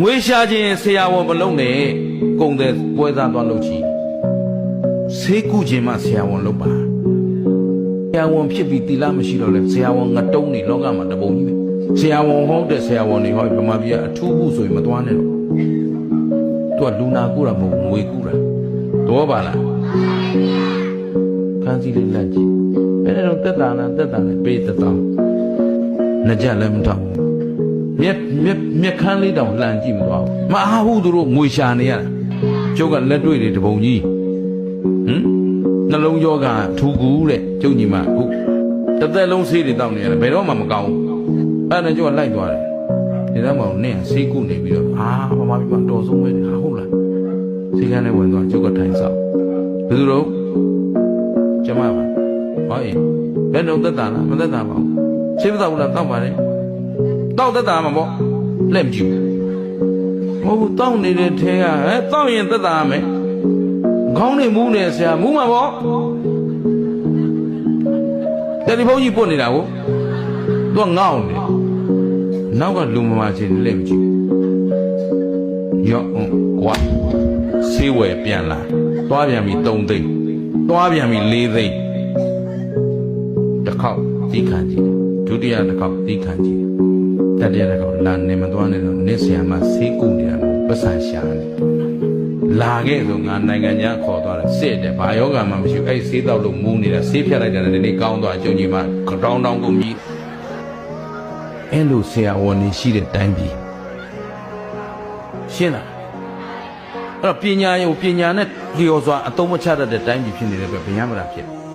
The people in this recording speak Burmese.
ငွေရှာခြင်းဆရာဝန်မလုံးနဲ့ကုံတဲ့ပွဲသားသွားလုပ်ချီဆေးကုခြင်းမှဆရာဝန်လုပ်ပါဆရာဝန်ဖြစ်ပြီးတီလာမရှိတော့လဲဆရာဝန်ငတုံးနေလောကမှာတပုံကြီးပဲဆရာဝန်ဟုတ်တဲ့ဆရာဝန်တွေဟောဗမာပြည်ကအထူးခုဆိုရင်မသွားနဲ့တော့သူကလူနာကုတာမဟုတ်ဘူးငွေကုတာတော့ပါလားခန်းစီလေးလက်ကြည့်ဘယ်နဲ့တော့တက်တာနာတက်တာနဲ့ပေးတက်တော့နှစ်ကြက်လည်းမတောင်းဘူး မြက်မြက်မြက်ခမ်းလေးတောင်လှန်ကြည့်မသွားဘူးမအားဘူးသူတို့ငွေရှာနေရတာကျုပ်ကလက်တွေ့တွေတပုံကြီးဟမ်နှလုံးယောဂထူကူတဲ့ကျုပ်ညီမအခုတစ်သက်လုံးဆေးတွေတောက်နေရတယ်ဘယ်တော့မှမကောင်းဘူးအဲ့ဒါနဲ့ကျုပ်ကလိုက်သွားတယ်ဒီသားမောင်နင့်ဆေးကုနေပြီးတော့အာဘာမှပြမတော်ဆုံးပဲဟာဟုတ်လားဆေးကန်းနဲ့ဝင်သွားကျုပ်ကထိုင်ဆောင်ဘယ်သူတော့ကျမပါဟောရင်ဘယ်တော့သက်တာလားမသက်တာပါဘူးဆေးမတောက်ဘူးလားတောက်ပါလေ တောက်သက်တာမှာပေါ့လက်မကြည့်ဘူးမဟုတ်ဘူးတောက်နေတဲ့ထဲကဟဲ့တောက်ရင်သက်တာမယ်ခေါင်းနေမူးနေဆရာမူးမှာပေါ့တယ်လီဖုန်းကြီးပုတ်နေတာကိုသူကငေါ့နေနောက်ကလူမမာချင်းလက်မကြည့်ဘူးရော့ကွာဆေးဝယ်ပြန်လာသွားပြန်ပြီ3သိန်းသွားပြန်ပြီ4သိန်းတစ်ခေါက်သီးခံကြည့်ဒုတိယတစ်ခေါက်သီးခံကြည့် တတိယတစ်ခေါက်လာနေမသွားနဲ့တော့နေ့ဆရာမဆေးကုနေတာကိုပတ်စံရှာနေလာခဲ့ဆိုငါနိုင်ငံခြားခေါ်သွားတယ်စစ်တယ်ဘာယောဂမှမရှိဘူးအဲ့ဒီဆေးတောက်လို့မူးနေတာဆေးဖြတ်လိုက်တယ်ဒီနေ့ကောင်းသွားကြုံကြီးမှတောင်းတောင်းကုန်ကြီးအဲ့လိုဆရာဝန်ကြီးရှိတဲ့တိုင်းပြည်ရှင်းလားအဲ့တော့ပညာရုံပညာနဲ့လျော်စွာအသုံးမချတတ်တဲ့တိုင်းပြည်ဖြစ်နေတဲ့အတွက်ဘယ်ရမလားဖြစ်တယ်